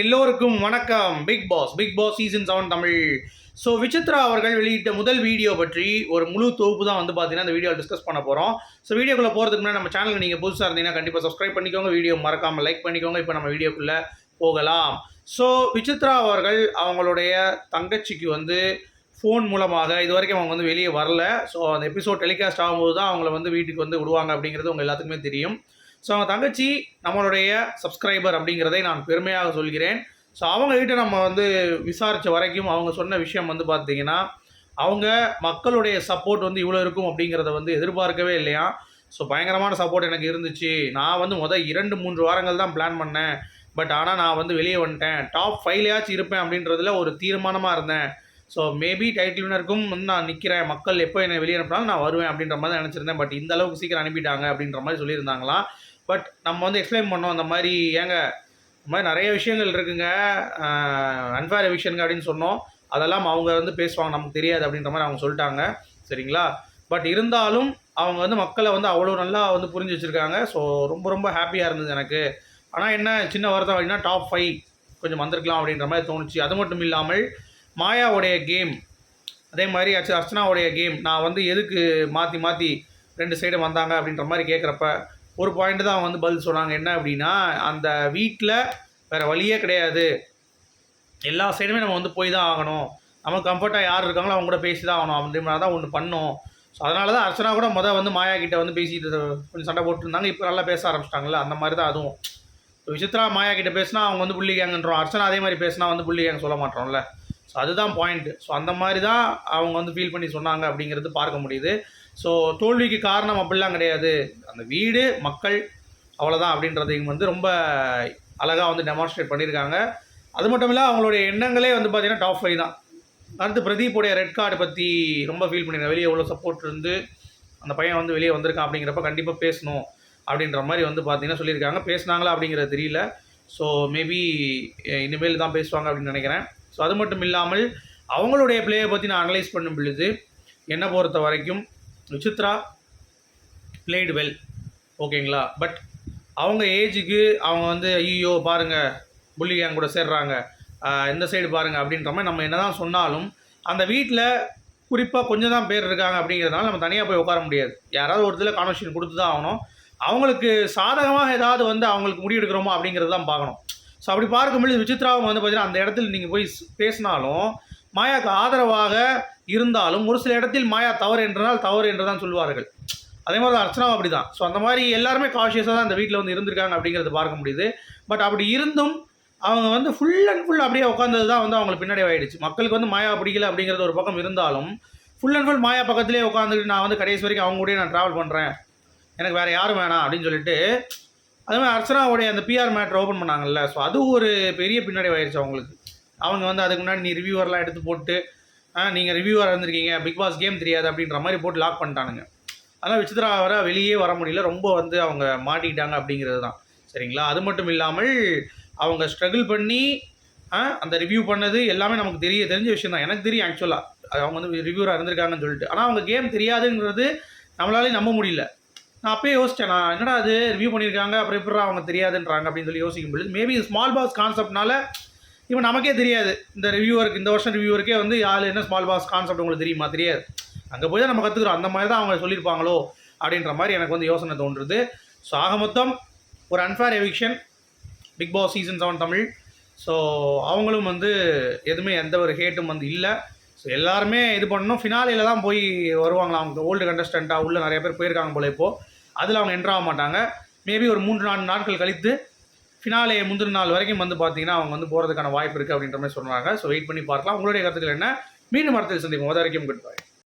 எல்லோருக்கும் வணக்கம். Bigg Boss Bigg Boss season seven Tamil. So Vichitra அவர்கள் வெளியிட்ட முதல் வீடியோ பற்றி ஒரு முழு தொகுப்பு தான் வந்து பார்த்தீங்கன்னா இந்த வீடியோ டிஸ்கஸ் பண்ண போகிறோம் ஸோ வீடியோக்குள்ளே போகிறதுக்கு முன்னாடி நம்ம சேனலுக்கு நீங்கள் புதுசாக இருந்தீங்கன்னா கண்டிப்பாக சப்ஸ்கிரைப் பண்ணிக்கோங்க. வீடியோ மறக்காமல் லைக் பண்ணிக்கோங்க. இப்போ நம்ம வீடியோக்குள்ளே போகலாம். ஸோ விசித்ரா அவர்கள் அவங்களுடைய தங்கச்சிக்கு வந்து ஃபோன் மூலமாக இது வரைக்கும் அவங்க வந்து வெளியே வரல. ஸோ அந்த எபிசோட் டெலிகாஸ்ட் ஆகும்போது தான் அவங்கள வந்து வீட்டுக்கு வந்து விடுவாங்க அப்படிங்கிறது உங்கள் எல்லாத்துக்குமே தெரியும். ஸோ அவங்க தங்கச்சி நம்மளுடைய சப்ஸ்கிரைபர் அப்படிங்கிறதை நான் பெருமையாக சொல்கிறேன். ஸோ அவங்கக்கிட்ட நம்ம வந்து விசாரித்த வரைக்கும் அவங்க சொன்ன விஷயம் வந்து பார்த்தீங்கன்னா அவங்க மக்களுடைய சப்போர்ட் வந்து இவ்வளோ இருக்கும் அப்படிங்கிறத வந்து எதிர்பார்க்கவே இல்லையா? ஸோ பயங்கரமான சப்போர்ட் எனக்கு இருந்துச்சு. நான் வந்து முதல் இரண்டு மூன்று வாரங்கள் தான் பிளான் பண்ணேன். பட் ஆனால் நான் வந்து வெளியே வந்துட்டேன். டாப் ஃபைவ்லையாச்சும் இருப்பேன் அப்படின்றதுல ஒரு தீர்மானமாக இருந்தேன். ஸோ மேபி டைட்டில் வினருக்கும் வந்து நான் நிற்கிறேன் மக்கள் எப்போ என்னை வெளியே அனுப்பினாலும் நான் வருவேன் அப்படின்ற மாதிரி நினச்சிருந்தேன். பட் இந்த அளவுக்கு சீக்கிரம் அனுப்பிட்டாங்க அப்படின்ற மாதிரி சொல்லியிருந்தாங்களாம். பட் நம்ம வந்து எக்ஸ்பிளைன் பண்ணோம் அந்த மாதிரி ஏங்க இந்த மாதிரி நிறைய விஷயங்கள் இருக்குங்க. அன்ஃபேர் எவிஷனுங்க அப்படின்னு சொன்னோம். அதெல்லாம் அவங்க வந்து பேசுவாங்க நமக்கு தெரியாது அப்படின்ற மாதிரி அவங்க சொல்லிட்டாங்க. சரிங்களா? பட் இருந்தாலும் அவங்க வந்து மக்களை வந்து அவ்வளோ நல்லா வந்து புரிஞ்சு வச்சுருக்காங்க. ஸோ ரொம்ப ரொம்ப ஹாப்பியாக இருந்தது எனக்கு. ஆனால் என்ன சின்ன வருத்தம் அப்படின்னா டாப் ஃபைவ் கொஞ்சம் வந்திருக்கலாம் அப்படின்ற மாதிரி தோணுச்சு. அது மட்டும் இல்லாமல் மாயாவுடைய கேம் அதே மாதிரி அச்சு அர்ச்சனாவுடைய கேம் நான் வந்து எதுக்கு மாற்றி மாற்றி ரெண்டு சைடு வந்தாங்க அப்படின்ற மாதிரி கேட்குறப்ப ஒரு பாயிண்ட் தான் வந்து பதில் சொன்னாங்க. என்ன அப்படின்னா அந்த வீட்டில் வேறு வழியே கிடையாது. எல்லா சைடுமே நம்ம வந்து போய் தான் ஆகணும். நம்ம கம்ஃபர்ட்டாக யார் இருக்காங்களோ அவங்க கூட பேசி தான் ஆகணும். அப்படின்ற தான் ஒன்று பண்ணோம். ஸோ அதனால தான் அர்ச்சனா கூட மொதல் வந்து மாயா கிட்ட வந்து பேசிட்டு கொஞ்சம் சண்டை போட்டுருந்தாங்க. இப்போ நல்லா பேச ஆரம்பிச்சிட்டாங்கல்ல அந்த மாதிரி தான் அதுவும். இப்போ விசித்ரா மாயா கிட்ட பேசினா அவங்க வந்து புள்ளி கேங்கன்றோம் அர்ச்சனா அதே மாதிரி பேசினா வந்து புள்ளி கேங் சொல்ல மாட்டோம்ல. ஸோ அதுதான் பாயிண்ட் ஸோ அந்த மாதிரி தான் அவங்க வந்து ஃபீல் பண்ணி சொன்னாங்க அப்படிங்கிறது பார்க்க முடியுது. ஸோ தோல்விக்கு காரணம் அப்படிலாம் கிடையாது. அந்த வீடு மக்கள் அவ்வளோதான் அப்படின்றதையும் வந்து ரொம்ப அழகாக வந்து டெமான்ஸ்ட்ரேட் பண்ணியிருக்காங்க. அது மட்டும் இல்லை அவங்களுடைய எண்ணங்களே வந்து பார்த்திங்கன்னா டாப் ஃபைவ் தான். அடுத்து பிரதீப்புடைய ரெட் கார்டு பற்றி ரொம்ப ஃபீல் பண்ணியிருக்கேன் வெளியே எவ்வளோ சப்போர்ட் இருந்து அந்த பையன் வந்து வெளியே வந்திருக்கான் அப்படிங்கிறப்ப கண்டிப்பாக பேசணும் அப்படின்ற மாதிரி வந்து பார்த்தீங்கன்னா சொல்லியிருக்காங்க. பேசுனாங்களா அப்படிங்கிறது தெரியல. ஸோ மேபி இனிமேல் தான் பேசுவாங்க அப்படின்னு நினைக்கிறேன். ஸோ அது மட்டும் இல்லாமல் அவங்களுடைய பிளேயை பற்றி நான் அனலைஸ் பண்ணும் பொழுது என்னை பொறுத்த வரைக்கும் விசித்ரா பிளேடு வெல் ஓகேங்களா பட் அவங்க ஏஜுக்கு அவங்க வந்து ஐயோ பாருங்கள் புள்ளி கேங் கூட சேர்றாங்க. இந்த சைடு பாருங்கள் அப்படின்ற மாதிரி நம்ம என்ன தான் சொன்னாலும் அந்த வீட்டில் குறிப்பாக கொஞ்சம் தான் பேர் இருக்காங்க அப்படிங்கிறதுனால நம்ம தனியாக போய் உட்கார முடியாது. யாராவது ஒரு இதில் கொடுத்து தான் ஆகணும். அவங்களுக்கு சாதகமாக ஏதாவது வந்து அவங்களுக்கு முடிவெடுக்கிறோமோ அப்படிங்கிறது தான் பார்க்கணும். ஸோ அப்படி பார்க்கும்பொழுது விசித்ராவும் வந்து பார்த்தீங்கன்னா அந்த இடத்துல நீங்கள் போய் பேசினாலும் மாயாவுக்கு ஆதரவாக இருந்தாலும் ஒரு சில இடத்தில் மாயா தவறு என்றனால் தவறு என்று தான் சொல்வார்கள் அதே மாதிரி தான் அர்ச்சனாவும் அப்படி தான் ஸோ அந்த மாதிரி எல்லாருமே காஷியஸாக தான் இந்த வீட்டில் வந்து இருந்திருக்காங்க அப்படிங்கிறது பார்க்க முடியுது. பட் அப்படி இருந்தும் அவங்க வந்து ஃபுல் அண்ட் ஃபுல் அப்படியே உட்காந்தது தான் வந்து அவங்களுக்கு பின்னாடி ஆகிடுச்சு மக்களுக்கு வந்து மாயா பிடிக்கல அப்படிங்கிறது ஒரு பக்கம் இருந்தாலும் ஃபுல் அண்ட் ஃபுல் மாயா பக்கத்துலேயே உட்காந்துட்டு நான் வந்து கடைசி வரைக்கும் அவங்க கூடயே நான் ட்ராவல் பண்ணுறேன் எனக்கு வேறு யாரும் வேணாம் அப்படின்னு சொல்லிட்டு அதே மாதிரி அர்ச்சனாவுடைய அந்த பிஆர் மேட்ரு ஓப்பன் பண்ணாங்கல்ல. ஸோ அது ஒரு பெரிய பின்னாடி ஆயிடுச்சு அவங்களுக்கு. அவங்க வந்து அதுக்கு முன்னாடி நீ ரிவ்யூவர்லாம் எடுத்து போட்டு நீங்கள் ரிவ்யூவர் இருந்திருக்கீங்க பிக் பாஸ் கேம் தெரியாது அப்படின்ற மாதிரி போட்டு லாக் பண்ணிட்டானுங்க. அதனால் விசித்ரா வர வெளியே வர முடியல ரொம்ப வந்து அவங்க மாட்டிக்கிட்டாங்க அப்படிங்கிறது தான். சரிங்களா? அது மட்டும் இல்லாமல் அவங்க ஸ்ட்ரகிள் பண்ணி அந்த ரிவ்யூ பண்ணது எல்லாமே நமக்கு தெரிய தெரிஞ்ச விஷயம் தான். எனக்கு தெரியும் ஆக்சுவலாக அவங்க வந்து ரிவ்யூராக இருந்திருக்காங்கன்னு சொல்லிட்டு. ஆனால் அவங்க கேம் தெரியாதுங்கிறது நம்மளாலே நம்ப முடியல. நான் அப்பயே யோசித்தேன் நான் என்னடா அது ரிவ்யூ பண்ணியிருக்காங்க அப்புறம் எப்படி அவங்க தெரியாதுன்றாங்க அப்படின்னு சொல்லி யோசிக்கும் பொழுது மேபி ஸ்மால் பாஸ் கான்செப்ட்னால இப்போ நமக்கே தெரியாது. இந்த ரிவ்யூவருக்கு இந்த வருஷம் ரிவ்யூவருக்கே வந்து யார் என்ன ஸ்மால் பாஸ் கான்செப்ட் உங்களுக்கு தெரியுமா? தெரியாது. அங்கே போய் தான் நம்ம கற்றுக்குறோம் அந்த மாதிரி தான் அவங்க சொல்லியிருப்பாங்களோ அப்படின்ற மாதிரி எனக்கு வந்து யோசனை தோன்றுது. ஸோ ஆக மொத்தம் ஒரு unfair eviction Bigg Boss season seven Tamil. So அவங்களும் வந்து எதுவுமே எந்த ஒரு ஹேட்டும் வந்து இல்லை. ஸோ எல்லாருமே இது பண்ணணும். ஃபினாலியில் தான் போய் வருவாங்களா அவங்க ஓல்டு கண்டஸ்டண்ட்டாக உள்ளே நிறைய பேர் போயிருக்காங்க போல இப்போது அதில் அவங்க என்ட்ரு ஆக மாட்டாங்க. மேபி ஒரு மூன்று நான்கு நாட்கள் கழித்து ஃபினாலே முந்தின நாள் வரைக்கும் வந்து பார்த்தீங்கன்னா அவங்க வந்து போகிறதுக்கான வாய்ப்பு இருக்குது அப்படின்ற மாதிரி சொன்னாங்க. ஸோ வெயிட் பண்ணி பார்க்கலாம். உங்களுடைய கருத்துக்கள் என்ன? மீண்டும் மரத்தில் சந்திப்போம். வரைக்கும் குட் பை